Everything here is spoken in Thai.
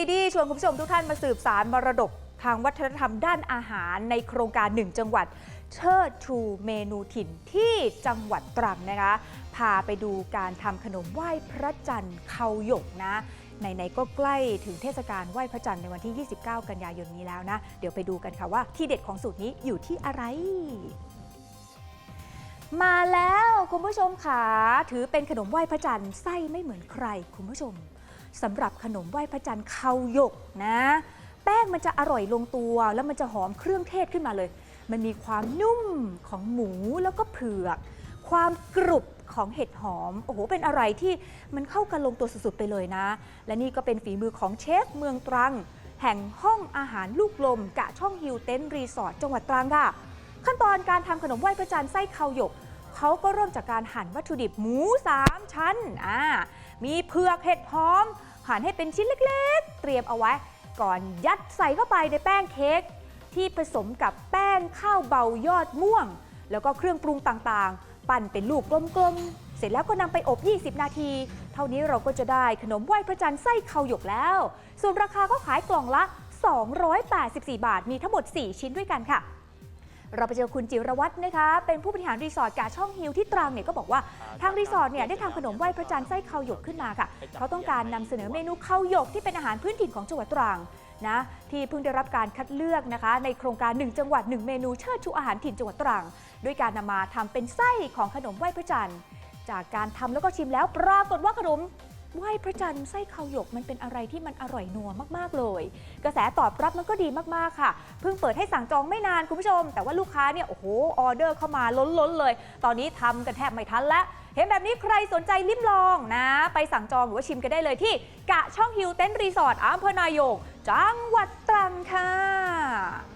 ดีดีชวนคุณผู้ชมทุกท่านมาสืบสารมรดกทางวัฒนธรรมด้านอาหารในโครงการหนึ่งจังหวัด เชิดชูเมนูถิ่นที่จังหวัดตรังนะคะ พาไปดูการทำขนมไหว้พระจันทร์เขาหยกนะไหนๆก็ใกล้ถึงเทศกาลไหว้พระจันทร์ในวันที่ 29 กันยายนนี้แล้วนะ เดี๋ยวไปดูกันค่ะว่าที่เด็ดของสูตรนี้อยู่ที่อะไรมาแล้วคุณผู้ชมค่ะถือเป็นขนมไหว้พระจันทร์ไส้ไม่เหมือนใครคุณผู้ชม สำหรับขนมไหว้พระจันทร์เขาหยกนะ แป้งมันจะอร่อยลงตัว แล้วมันจะหอมเครื่องเทศขึ้นมาเลย มันมีความนุ่มของหมูแล้วก็เผือก ความกรุบของเห็ดหอม โอ้โห เป็นอะไรที่มันเข้ากันลงตัวสุดๆไปเลยนะ และนี่ก็เป็นฝีมือของเชฟเมืองตรัง แห่งห้องอาหารลูกลม กะช่องฮิลเต็นรีสอร์ทจังหวัดตรังค่ะ ขั้นตอนการทำขนมไหว้พระจันทร์ไส้เขาหยก เขาก็เริ่มจากการหั่นวัตถุดิบหมู 3 ชั้นอ่ามีเผือกเห็ดหอม หั่นให้เป็นชิ้นเล็กๆ เตรียมเอาไว้ ก่อนยัดใส่เข้าไปในแป้งเค้กที่ผสมกับแป้งข้าวเบายอดม่วง แล้วก็เครื่องปรุงต่างๆ ปั่นเป็นลูกกลมๆ เสร็จแล้วก็นำไปอบ 20 นาที เท่านี้เราก็จะได้ขนมไหว้พระจันทร์ไส้เขาวหยกแล้ว ส่วนราคาก็ขายกล่องละ 284 บาท มีทั้งหมด 4 ชิ้นด้วยกันค่ะ เราไปเจอคุณจิรวัตรนะคะ เป็นผู้บริหารรีสอร์ทกาช่องฮิลที่ตรังเนี่ยก็บอกว่าทางรีสอร์ทเนี่ยได้ทำขนมไหว้พระจันทร์ไส้ข้าวหยกขึ้นมาค่ะเขาต้องการนำเสนอเมนูข้าวหยกที่เป็นอาหารพื้นถิ่นของจังหวัดตรังนะที่เพิ่งได้รับการคัดเลือกนะคะ ในโครงการ 1 จังหวัด 1 เมนูเชิดชูอาหารถิ่นจังหวัดตรังด้วยการนำมาทำเป็นไส้ของขนมไหว้พระจันทร์จากการทำแล้วก็ชิมแล้วปรากฏว่าขนม ไหว้พระจันทร์ไส้ข้าวหยกมันเป็นอะไรที่มันอร่อยนัวมากๆเลย กระแสตอบรับมันก็ดีมากๆค่ะ เพิ่งเปิดให้สั่งจองไม่นานคุณผู้ชม แต่ว่าลูกค้าเนี่ยโอ้โหออเดอร์เข้ามาล้นๆเลย ตอนนี้ทำกันแทบไม่ทันแล้วเห็นแบบนี้ใครสนใจลิ้มลองนะ ไปสั่งจองหรือว่าชิมกันได้เลยที่ กะช่องฮิลเต็นรีสอร์ทอำเภอนายงจังหวัดตรังค่ะ